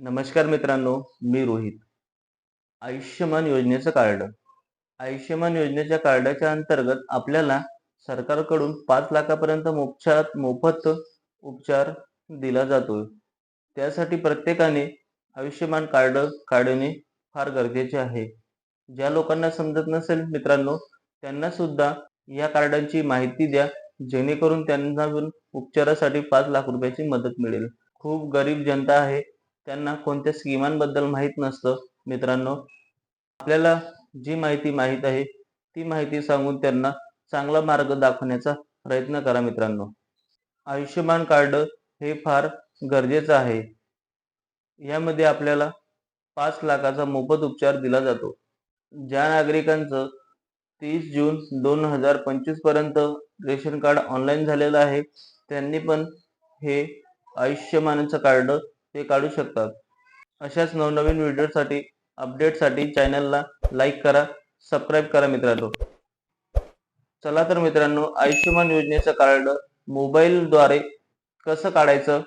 नमस्कार मित्रांनो मी रोहित. आयुष्यमान योजनेचं कार्ड. आयुष्यमान योजनेच्या कार्डाच्या अंतर्गत आपल्याला सरकारकडून पाच लाखापर्यंत मोफत मोफत उपचार दिला जातो त्यासाठी प्रत्येकाने आयुष्यमान कार्ड काढणे फार गरजेचे आहे. ज्या लोकांना समजत नसेल मित्रांनो त्यांना सुद्धा या कार्डांची माहिती द्या जेणेकरून त्यांना उपचारासाठी पाच लाख रुपयाची मदत मिळेल. खूप गरीब जनता आहे त्यांना कोणत्या स्कीमांबद्दल माहीत नसतं मित्रांनो. आपल्याला जी माहिती माहीत आहे ती माहिती सांगून त्यांना चांगला मार्ग दाखवण्याचा प्रयत्न करा मित्रांनो. आयुष्यमान कार्ड हे फार गरजेचं आहे. यामध्ये आपल्याला पाच लाखाचा मोफत उपचार दिला जातो. ज्या नागरिकांचं तीस जून दोन हजार पंचवीसपर्यंत रेशन कार्ड ऑनलाईन झालेलं आहे त्यांनी पण हे आयुष्यमानचं कार्ड ते काढू शकतात. अशाच नवनवीन व्हिडिओसाठी अपडेटसाठी चॅनलला लाईक करा सबस्क्राईब करा मित्रांनो. चला तर मित्रांनो आयुष्यमान योजनेचं कार्ड मोबाईलद्वारे कसं काढायचं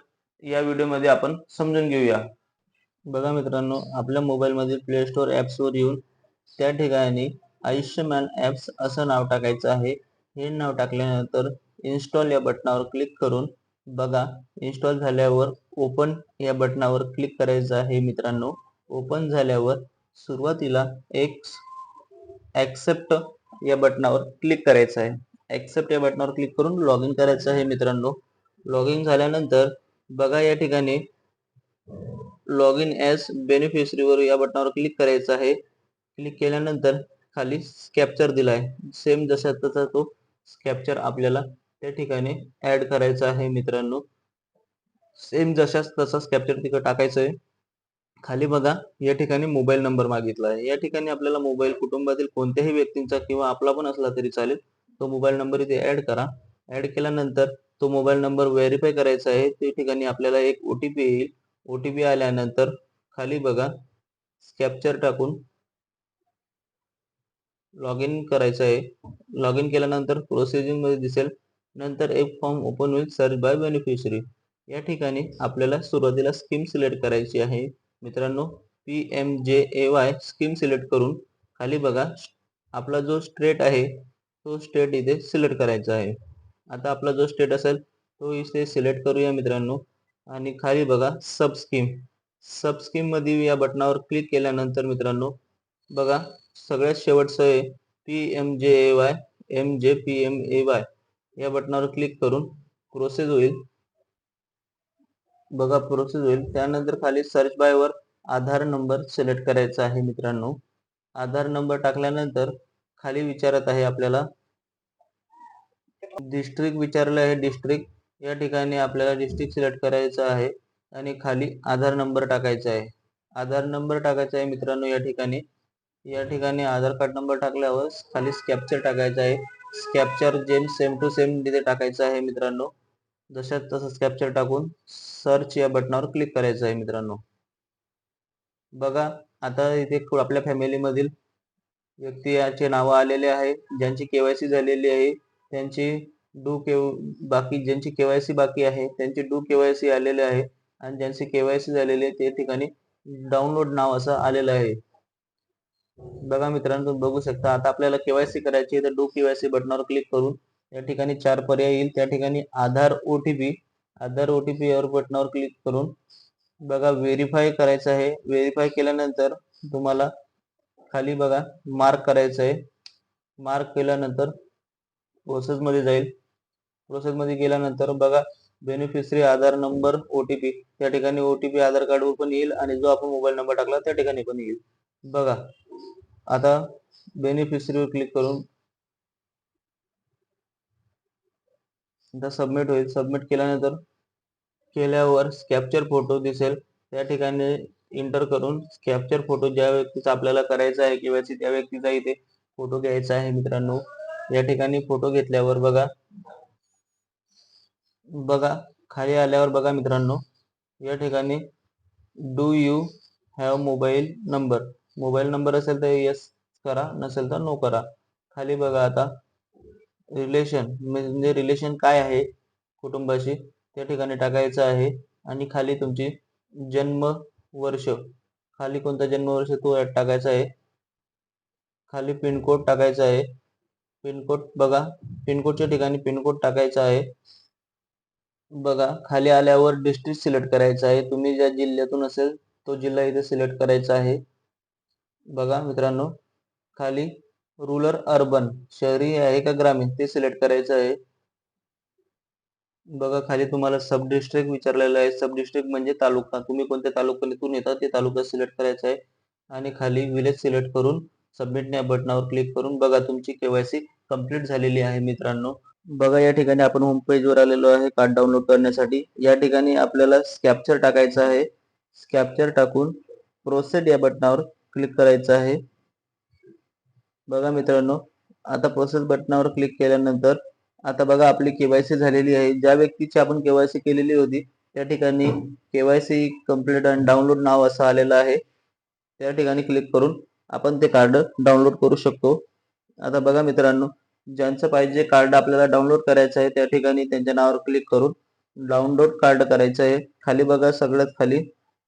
या व्हिडिओमध्ये आपण समजून घेऊया. बघा मित्रांनो आपल्या मोबाईलमधील प्ले स्टोअर ॲप्सवर येऊन त्या ठिकाणी आयुष्यमान ॲप्स असं नाव टाकायचं आहे. हे नाव टाकल्यानंतर इन्स्टॉल या बटनावर क्लिक करून बघा इन्स्टॉल झाल्यावर ओपन या बटनावर क्लिक करायचं आहे मित्रांनो. ओपन झाल्यावर सुरुवातीला एक ॲक्सेप्ट या बटनावर क्लिक करायचं आहे. ॲक्सेप्ट या बटनावर क्लिक करून लॉग इन करायचं आहे मित्रांनो. लॉग इन झाल्यानंतर बघा या ठिकाणी लॉग इन ॲज बेनिफिशरीवर या बटनावर क्लिक करायचं आहे. क्लिक केल्यानंतर खाली स्कॅप्चर दिला आहे सेम जसा तसा तो स्कॅप्चर आपल्याला त्या ठिकाणी ऍड करायचं आहे मित्रांनो. सेम जशाच तसाच कॅप्चर तिकडे टाकायचं आहे खाली बघा या ठिकाणी मोबाईल नंबर मागितला आहे. या ठिकाणी आपल्याला मोबाईल कुटुंबातील कोणत्याही व्यक्तींचा किंवा आपला पण असला तरी चालेल तो मोबाईल नंबर इथे ऍड करा. ऍड केल्यानंतर तो मोबाईल नंबर व्हेरीफाय करायचा आहे. त्या ठिकाणी आपल्याला एक ओ टी पी येईल. ओ टी पी आल्यानंतर खाली बघा कॅप्चर टाकून लॉग इन करायचं आहे. लॉग इन केल्यानंतर प्रोसेसिंगमध्ये दिसेल. नंतर एक फॉर्म ओपन होईल सर्च बाय बेनिफिशरी या ठिकाणी आपल्याला सुरुवातीला स्कीम सिलेक्ट करायची आहे. मित्रांनो P M J A Y scheme select करून खाली बघा आपला जो स्टेट आहे तो स्टेट इथे सिलेक्ट करायचा आहे. आता आपला जो स्टेट असेल तो इथे सिलेक्ट करूया मित्रांनो. आणि खाली बघा सब स्कीम सब स्कीममध्ये या बटनावर क्लिक केल्यानंतर मित्रांनो बघा सगळ्यात शेवटचं आहे P M J A Y M J P M A Y या बटनावर क्लिक करून प्रोसेस होईल. बघा प्रोसेस होईल. त्यानंतर खाली सर्च बाय वर आधार नंबर सिलेक्ट करायचा आहे मित्रांनो. आधार नंबर टाकल्यानंतर खाली विचारत आहे आपल्याला. डिस्ट्रिक्ट विचारलं आहे. डिस्ट्रिक्ट या ठिकाणी आपल्याला डिस्ट्रिक्ट सिलेक्ट करायचं आहे आणि खाली आधार नंबर टाकायचा आहे. आधार नंबर टाकायचा आहे मित्रांनो या ठिकाणी. या ठिकाणी आधार कार्ड नंबर टाकल्यावर खाली स्कॅप्चर टाकायचा आहे. स्कॅप्चर जेम सेम टू सेम तिथे टाकायचं आहे मित्रांनो. जशात तसं स्कॅप्चर टाकून सर्च या बटनावर क्लिक करायचं आहे मित्रांनो. बघा आता इथे आपल्या फॅमिलीमधील व्यक्ती याचे नावं आलेले आहे ज्यांची केवायसी झालेली आहे त्यांची डू के बाकी ज्यांची केवायसी बाकी आहे त्यांची डू केवायसी आलेले आहे आणि ज्यांची केवायसी झालेली आहे ते ठिकाणी डाउनलोड नाव असं आलेलं आहे. बघा मित्रांनो तुम्ही बघू शकता आता आपल्याला केवायसी करायची आहे तर डू केवायसी बटनावर क्लिक करून या ठिकाणी चार पर्याय येईल. त्या ठिकाणी आधार ओटीपी आधार ओटीपी यावर बटनावर क्लिक करून बघा व्हेरीफाय करायचं आहे. व्हेरीफाय केल्यानंतर तुम्हाला खाली बघा मार्क करायचं आहे. मार्क केल्यानंतर प्रोसेस मध्ये जाईल. प्रोसेस मध्ये गेल्यानंतर बघा बेनिफिशरी आधार नंबर ओटीपी त्या ठिकाणी ओटीपी आधार कार्डवर पण येईल आणि जो आपण मोबाईल नंबर टाकला त्या ठिकाणी पण येईल. बघा आता बेनिफिशरीवर क्लिक करून आता सबमिट होईल. सबमिट केल्यानंतर केल्यावर कॅप्चर फोटो दिसेल. त्या ठिकाणी इंटर करून कॅप्चर फोटो ज्या व्यक्तीचा आपल्याला करायचा आहे किंवा त्या व्यक्तीचा इथे फोटो घ्यायचा आहे मित्रांनो या ठिकाणी फोटो घेतल्यावर बघा बघा खाली आल्यावर बघा मित्रांनो या ठिकाणी do you have mobile number mobile number असेल तर येस करा नसेल तर नो करा. खाली बघा आता रिलेशन म्हणजे रिलेशन काय आहे कुटुंबाशी त्या ठिकाणी टाकायचं आहे. आणि खाली तुमची जन्म वर्ष खाली कोणता जन्मवर्ष तो टाकायचा आहे. खाली पिनकोड टाकायचा आहे. पिनकोड बघा पिनकोडच्या ठिकाणी पिनकोड टाकायचा आहे. बघा खाली आल्यावर डिस्ट्रिक्ट सिलेक्ट करायचा आहे. तुम्ही ज्या जिल्ह्यातून असेल तो जिल्हा इथे सिलेक्ट करायचा आहे. बघा मित्रांनो खाली रुरल अर्बन शहरी आहे का ग्रामीण ते सिलेक्ट करायचं आहे. बघा खाली तुम्हाला सब डिस्ट्रिक्ट विचारलेलं आहे. सब डिस्ट्रिक्ट म्हणजे तालुका. तुम्ही कोणत्या तालुक्यातून येता ते तालुका सिलेक्ट करायचा आहे. आणि खाली विलेज सिलेक्ट करून सबमिट या बटनावर क्लिक करून बघा तुमची केवायसी कंप्लीट झालेली आहे मित्रांनो. बघा या ठिकाणी आपण होम पेजवर आलेलो आहे कार्ड डाउनलोड करण्यासाठी. या ठिकाणी आपल्याला स्कॅप्चर टाकायचं आहे. स्कॅप्चर टाकून प्रोसेड या बटनावर क्लिक करायचं आहे. बघा मित्रांनो आता प्रोसेस बटनावर क्लिक केल्यानंतर आता बघा आपली केवायसी झालेली आहे. ज्या व्यक्तीची आपण केवायसी केलेली होती त्या ठिकाणी केवायसी कंप्लीट आणि डाउनलोड नाव असं आलेलं आहे. त्या ठिकाणी क्लिक करून आपण ते कार्ड डाउनलोड करू शकतो. आता बघा मित्रांनो ज्यांचं पाहिजे कार्ड आपल्याला डाउनलोड करायचं आहे त्या ठिकाणी त्यांच्या नावावर क्लिक करून डाउनलोड कार्ड करायचं आहे. खाली बघा सगळ्यात खाली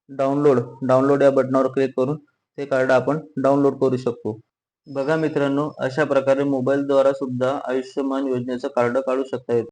डाउनलोड डाउनलोड या बटनावर क्लिक करून ते कार्ड आपण डाउनलोड करू शकतो. बघा मित्रांनो अशा प्रकारे मोबाईलद्वारा सुद्धा आयुष्यमान योजनेचं कार्ड काढू शकता येतं.